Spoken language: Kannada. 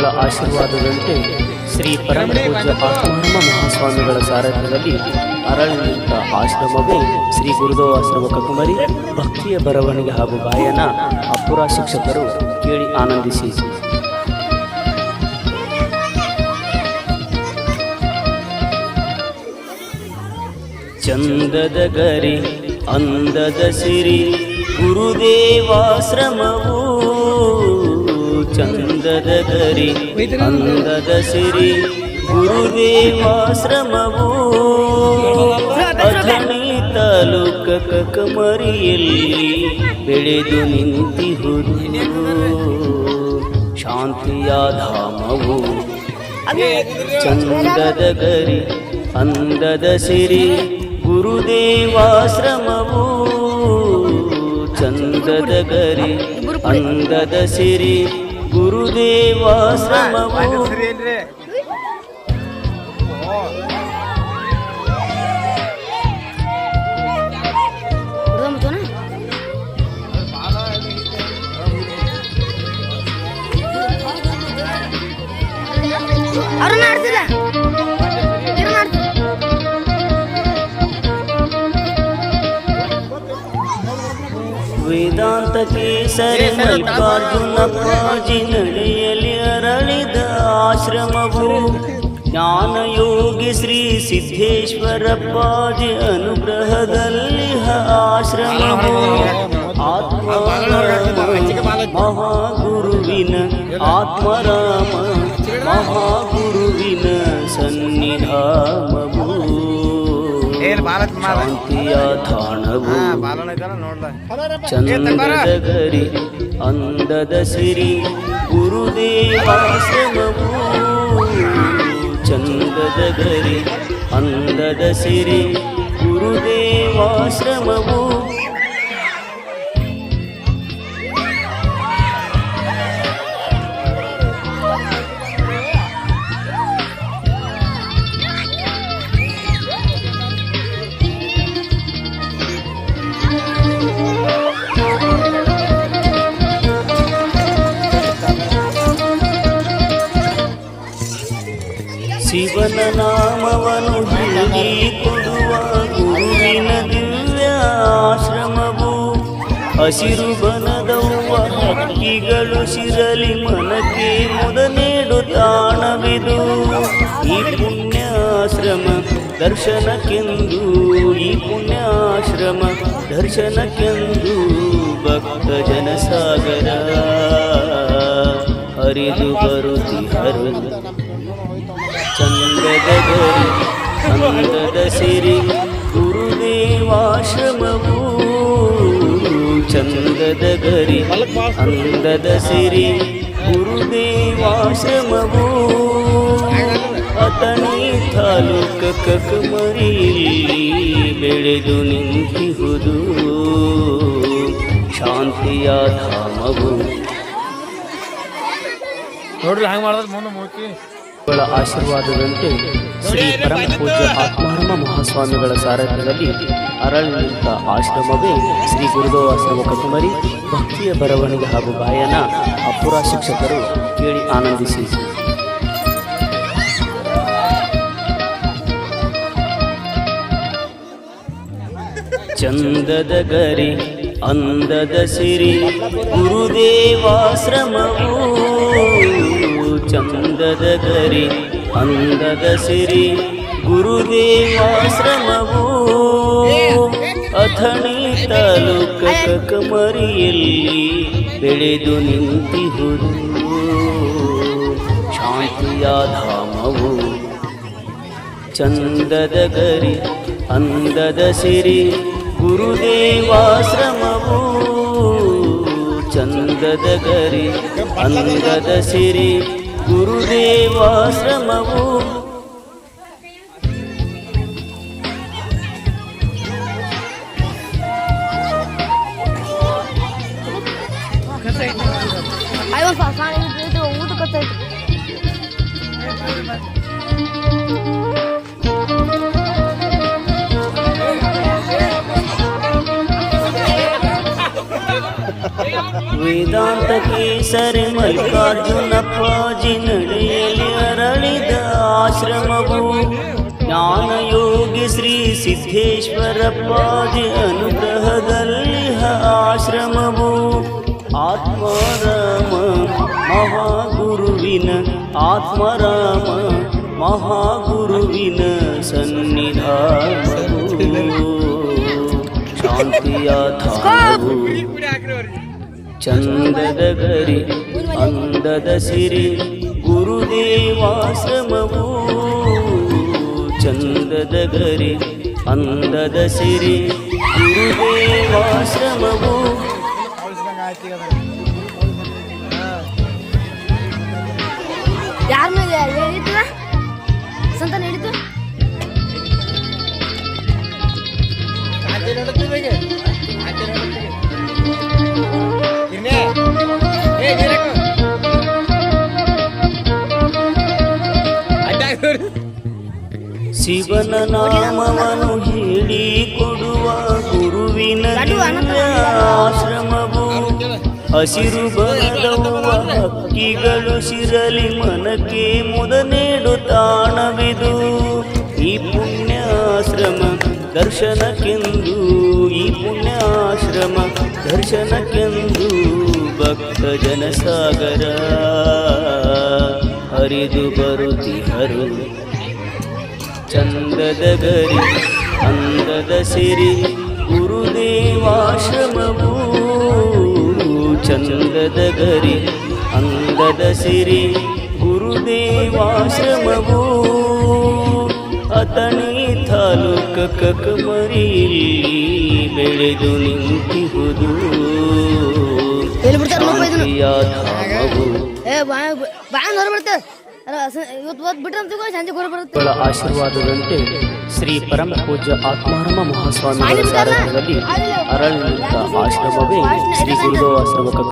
ಗುರುಗಳ ಆಶೀರ್ವಾದದಂತೆ ಶ್ರೀ ಪರಮಪೂಜ್ಯ ಮಹಾಸ್ವಾಮಿಗಳ ಸಾರಥ್ಯದಲ್ಲಿ ಅರಳಿನಿಂದ ಆಶ್ರಮವೇ ಶ್ರೀ ಗುರುದೇವ ಆಶ್ರಮ ಕಕುಮರಿ ಭಕ್ತಿಯ ಬರವಣಿಗೆ ಹಾಗೂ ಗಾಯನ ಅಪುರ ಶಿಕ್ಷಕರು ಕೇಳಿ ಆನಂದಿಸಿ. ಚಂದದ ಗರಿ, ಅಂದದ ಸಿರಿ, ಗುರುದೇವಾಶ್ರಮವು ಚಂದದ ಗರಿ ಅಂದದ ಸಿರಿ ಗುರುದೇವಾಶ್ರಮವು ಅಥಣಿ ತಾಲೂಕ ಕಕಮರಿಯಲ್ಲಿ ಬೆಳೆದು ನಿಂತಿಹುದು. ಶಾಂತಿಯ ಧಾಮವು ಚಂದದ ಗರಿ, ಅಂದದ ಸಿರಿ ಗುರುದೇವಾಶ್ರಮವು ಚಂದದ ಗರಿ, ಅಂದದ ಸಿರಿ ಗುರುದೇವಾಶ್ರಮವು ಹುಡ್ಕೊಂಬಿಡ್ತಾನ? ವೇದಾಂತ ಕೇಸರಿ ಮಲ್ಲಿಕಾರ್ಜುನ ಪಾಜಿ ಅರಳಿದ ಆಶ್ರಮವು. ಜ್ಞಾನಯೋಗಿ ಶ್ರೀ ಸಿದ್ದೇಶ್ವರ ಪಾಜಿ ಅನುಗ್ರಹದಲ್ಲಿ ಆಶ್ರಮವು. ಆತ್ಮ ಮಹಾಗುರುವಿನ, ಆತ್ಮರಾಮ, ಮಹಾಗುರುವಿನ ಸನ್ನಿಧಾಮ. ಶಾಂತಿಯ ತಾಣವು ಚಂದದ ಗರಿ ಅಂದದ ಸಿರಿ ಗುರುದೇವಾಶ್ರಮವು ಚಂದದ ಗರಿ ಅಂದದ ಸಿರಿ ಗುರುದೇವಾಶ್ರಮವು ಶಿವನ ನಾಮವನು ಹೇಳಿ ಕೊಡುವ ಗುರುವಿನ ದಿವ್ಯ ಆಶ್ರಮವು. ಹಸಿರು ಬನದವ್ವ ಹಕ್ಕಿಗಳು ಶಿರಲಿ ಮನಕ್ಕೆ ಮುದ ನೀಡು ತಾಣವಿದು. ಈ ಪುಣ್ಯಾಶ್ರಮ ದರ್ಶನಕ್ಕೆಂದು, ಈ ಪುಣ್ಯಾಶ್ರಮ ದರ್ಶನಕ್ಕೆಂದು ಭಕ್ತ ಜನಸಾಗರ. ಹರಿದು ಬರುತ್ತಿಹರು ಚಂದದ ಗರಿ ಚಂದದ ಸಿರಿ, ಗುರುದೇವಾಶ್ರಮವು ಚಂದದ ಗರಿ. ಅಂದದ ಸಿರಿ, ಗುರುದೇವಾಶ್ರಮವು ಅತಣಿ ತಾಲೂಕ ಕಕಮರಿಯಲ್ಲಿ ಬೆಳೆದು ನಿಂತಿಹುದು. ಶಾಂತಿಯ ಧಾಮವು. ನೋಡ್ರಿ, ಹಂಗೆ ಮಾಡಿದ್ರೆ ಮುಂದೆ ಗಳ ಆಶೀರ್ವಾದದಂತೆ ಶ್ರೀ ಪರಮ ಪೂಜ್ಯ ಆತ್ಮಾನಂದ ಮಹಾಸ್ವಾಮಿಗಳ ಸಾರಥ್ಯದಲ್ಲಿ ಅರಳಿ ನಿಂತ ಆಶ್ರಮವೇ ಶ್ರೀ ಗುರುದೇವ ಆಶ್ರಮ ಕಕುಮರಿ ಭಕ್ತಿಯ ಬರವಣಿಗೆ ಹಾಗೂ ಗಾಯನ ಅಪುರ ಶಿಕ್ಷಕರು ಕೇಳಿ ಆನಂದಿಸಿ. ಚಂದದ ಗರಿ, ಅಂದದ ಸಿರಿ, ಗುರುದೇವಾಶ್ರಮವು ಚಂದದ ಗರಿ ಅಂದದ ಸಿರಿ ಗುರುದೇವಾಶ್ರಮವು ಅಥಣಿ ತಾಲೂಕ ಕಕಮರಿಯಲ್ಲಿ ಬೆಳೆದು ನಿಂತಿಹುದು. ಶಾಂತಿಯ ಧಾಮವು ಚಂದದ ಗರಿ ಅಂದದ ಸಿರಿ ಗುರುದೇವಾಶ್ರಮವು ಚಂದದ ಗರಿ ಅಂದದ ಸಿರಿ ಗುರುದೇವಾಶ್ರಮವು ಐವತ್ತು ಸಾವಿರ ಇದು ಊಟ ಕತ್ತೈತಿ ವೇದಾಂತ ಕೇಸರಿ ಮಲ್ಲಿಕಾರ್ಜುನಪ್ಪಾಜಿ ನಡೆಯಲಿ ಅರಳಿದ ಆಶ್ರಮವು ಜ್ಞಾನಯೋಗಿ ಶ್ರೀ ಸಿದ್ದೇಶ್ವರಪ್ಪಾಜಿ ಅನುಗ್ರಹದಲ್ಲಿ ಆಶ್ರಮವು ಆತ್ಮರಾಮ ಮಹಾಗುರುವಿನ ಆತ್ಮರಾಮ ಮಹಾಗುರುವಿನ ಸನ್ನಿಧಾನವು ಶಾಂತಿಯ ಧಾಮವು ಚಂದದ ಗರಿ ಅಂದದ ಸಿರಿ ಗುರುದೇವಾಶ್ರಮವು ಚಂದದ ಗರಿ ಅಂದದ ಸಿರಿ ಗುರುದೇವಾಶ್ರಮವು ಯಾರ ಮೇಲೆ ಹಿಡಿತದ ಸಂತಾನ ಹಿಡಿತು ಶಿವನ ನಾಮವನ್ನು ಹೇಳಿ ಕೊಡುವ ಗುರುವಿನ ಆಶ್ರಮವು ಹಸಿರು ಬರದವ ಹಕ್ಕಿಗಳು ಶಿರಲಿ ಮನಕ್ಕೆ ಮುದ ನೀಡು ತಾಣವಿದು. ಈ ಪುಣ್ಯಾಶ್ರಮ ದರ್ಶನಕ್ಕೆಂದು ಈ ಪುಣ್ಯಾಶ್ರಮ ದರ್ಶನಕ್ಕೆಂದು ಭಕ್ತ ಜನಸಾಗರ. ಹರಿದು ಬರುತ್ತಿಹರು ಚಂದದ ಗರಿ ಅಂದದ ಸಿರಿ ಗುರುದೇವಾಶ್ರಮವು ಚಂದದ ಗರಿ ಅಂದದ ಸಿರಿ ಗುರುದೇವಾಶ್ರಮವು ಅತನಿ ತಾಲೂಕ ಮರಿ ಬೆಳೆದು ನಿಂತಿಹುದು? ಶಾಂತಿಯ ಧಾಮವು. ಆಶೀರ್ವಾದದಂತೆ ಶ್ರೀ ಪರಮ ಪೂಜ್ಯ ಆತ್ಮಾರಾಮ ಮಹಾಸ್ವಾಮಿ ಆಶ್ರಮವೇ ಶ್ರೀ ಗುರುದೇವ ಆಶ್ರಮ